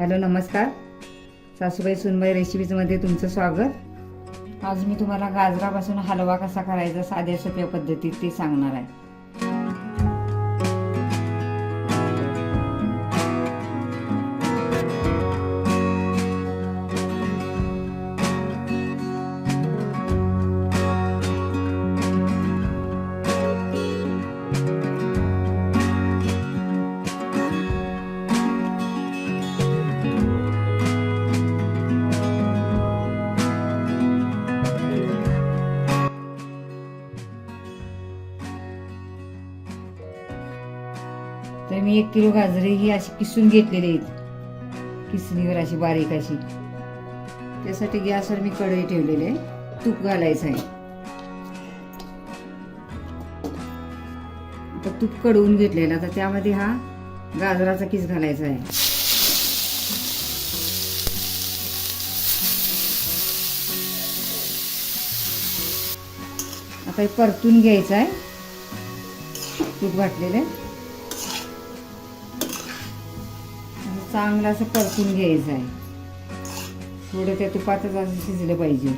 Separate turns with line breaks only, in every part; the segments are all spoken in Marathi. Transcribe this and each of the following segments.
हॅलो नमस्कार. सासूबाई सुनबाई रेसिपीजमध्ये तुमचं स्वागत. आज मी तुम्हाला गाजरापासून हलवा कसा करायचा साध्या सोप्या पद्धतीत ते सांगणार आहे. मी एक किलो गाजरे ही अशी किसून घेतलेली आहेत. किसणीवर अशी बारीक अशी. त्यासाठी गॅसवर मी कढई ठेवलेली आहे. तूप घालायचं आहे. आता तूप कडवून घेतलेलं आता त्यामध्ये हा गाजराचा किस घालायचा आहे. आता हे परतून घ्यायचं आहे. तूप घातलेलं आहे. चांगलं असं परतून घ्यायचं आहे. थोडं त्या तुपातच असं शिजलं पाहिजे.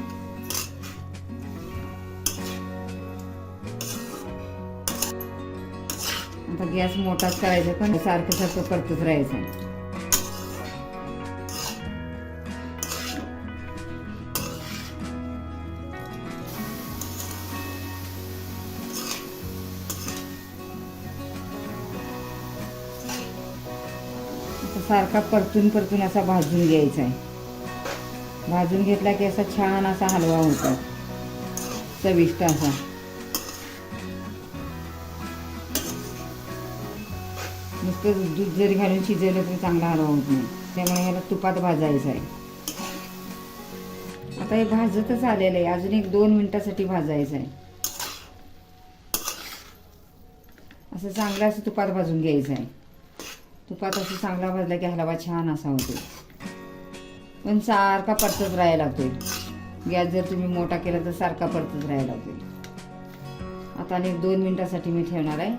आता गॅस मोठाच करायचा पण सारखं सारखं परतच राहायचं. आहे तर सारखा परतून परतून असा भाजून घ्यायचा आहे. भाजून घेतला की असा छान असा हलवा होतो. चविष्ट असा. नुसतं दूध जरी घालून शिजवलं तरी चांगला हलवा होत नाही. त्यामुळे ह्याला तुपात भाजायचं आहे. आता हे भाजतच आलेलं आहे. अजून एक दोन मिनिटासाठी भाजायचं आहे. असं चांगलं असं तुपात भाजून घ्यायचं आहे. तुपात असं चांगला भाजला की हलवा छान असा होतो पण सारखा परतत राहायला लागतोय. गॅस जर तुम्ही मोठा केला तर सारखा परतत राहायला लागतोय. आता आणि एक दोन मिनिटासाठी मी ठेवणार आहे.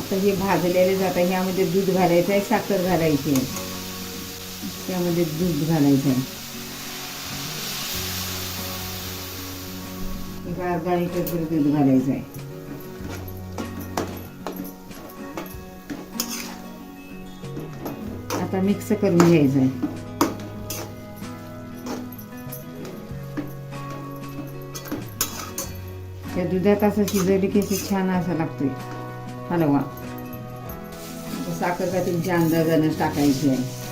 आता हे भाजलेले जात आहे. ह्यामध्ये दूध घालायचं आहे साखर घालायची आहे. त्यामध्ये दूध घालायचं आहे. गार अर्धा दूध घालायचं आहे. आता मिक्स करून घ्यायचं आहे. त्या दुधात असं शिजवली की असं छान असा लागतोय. हलवा. साखर का तुमच्या अंदाजानं टाकायची आहे.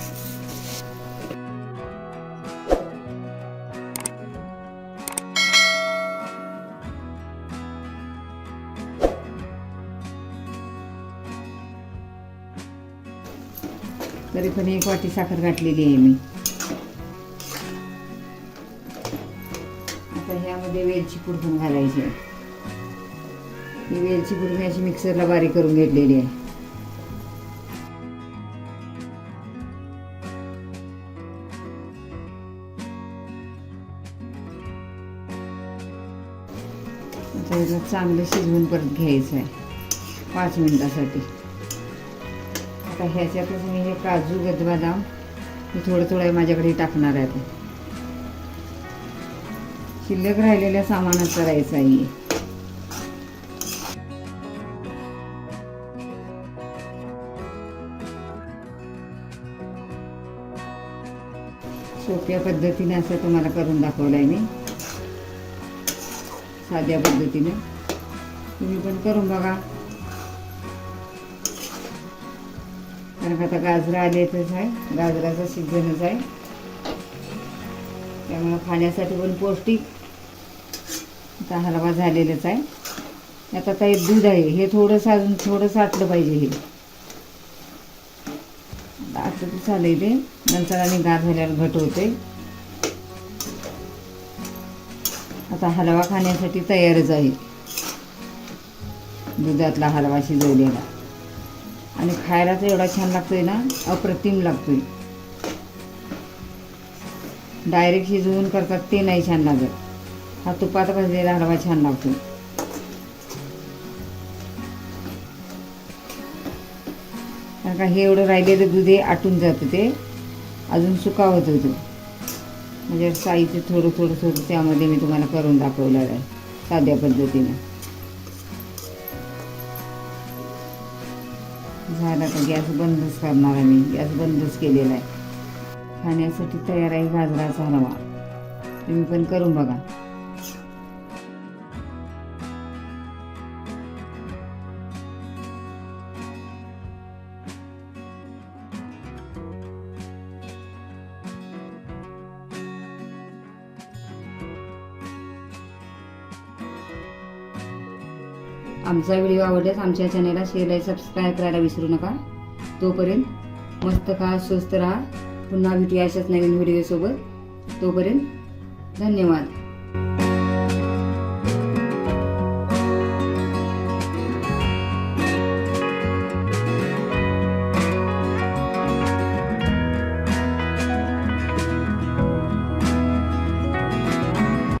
तरी पण एक वाटी साखर घातलेली आहे मी. आता ह्यामध्ये वेलची पूड पण घालायची आहे. ही वेलची पूड मी अशी मिक्सरला बारीक करून घेतलेली आहे. आता चांगलं शिजवून परत घ्यायचं आहे. पाच मिनिटासाठी. आता ह्याच्यातच मी हे काजू गजबादाम हे थोडं थोडं माझ्याकडे टाकणार आहे. शिल्लक राहिलेल्या सामानात करायचं आहे. सोप्या पद्धतीने असं तुम्हाला करून दाखवलं आहे मी. साध्या पद्धतीने. तुम्ही पण करून बघा. कारण आता गाजरं आलेतच आहे. गाजराचं सीझनच आहे. त्यामुळं खाण्यासाठी पण पौष्टिक. आता हलवा झालेलाच आहे. आता काही दूध आहे. हे थोडंसं अजून थोडंसं आटलं पाहिजे हे. आटलं चालेल ते. नंतर आणि गार झाल्यावर घट होते. आता हलवा खाण्यासाठी तयारच आहे. दुधातला हलवा शिजवलेला. आणि खायला तर एवढा छान लागतोय ना अप्रतिम लागतोय. डायरेक्ट शिजवून करतात ते नाही छान लागत. हा तुपात भाजलेला हलवा छान लागतो कारण का हे एवढं राहिलेलं दूध हे आटून जातं ते. अजून सुका होत होतं. म्हणजे साईचं थोडं थोडं थोडं त्यामध्ये मी तुम्हाला करून दाखवलं आहे साध्या पद्धतीने. झाला तर गॅस बंदच करणार आहे मी. गॅस बंदच केलेला आहे. खाण्यासाठी तयार आहे गाजराचा हलवा. तुम्ही पण करून बघा. आमचा व्हिडिओ आवडल्यास आमच्या चॅनलला शेअर आणि सबस्क्राईब करायला विसरू नका. तोपर्यंत मस्त खा स्वस्त राहा. पुन्हा भेटूया अशाच नवीन व्हिडिओसोबत तोपर्यंत धन्यवाद.